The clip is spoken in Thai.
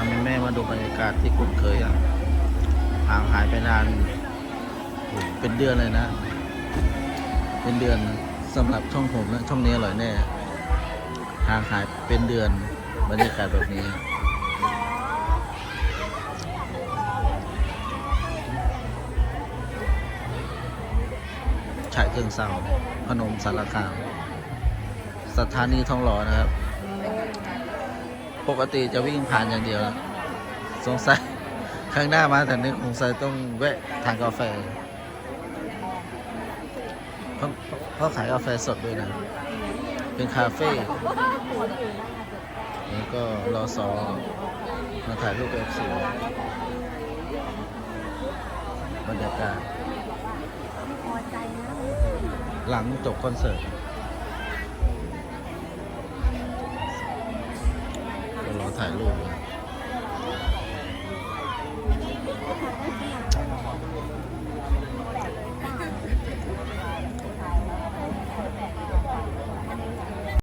าแม่แม่มาดูบรรยากาศที่คุ้นเคยอะห่างหายไปนานเป็นเดือนเลยนะ เป็นเดือนสำหรับช่องผมนะช่องนี้อร่อยแน่ห่างหายเป็นเดือนบรรยากาศแบบนี้ฉายเครื่องเศร้าพนมสารคาม สถานีทองหล่อนะครับ ปกติจะวิ่งผ่านอย่างเดียวสงสัยข้างหน้ามาแต่นี้สงสัยต้องแวะทานกาแฟเพราะเพราขายกาแฟสดด้วยนะ เป็นคาเฟ่แล้วก็รอสอมาถ่ายรูปเอฟซีบรรยากาศหลังจบคอนเสิร์ต 海螺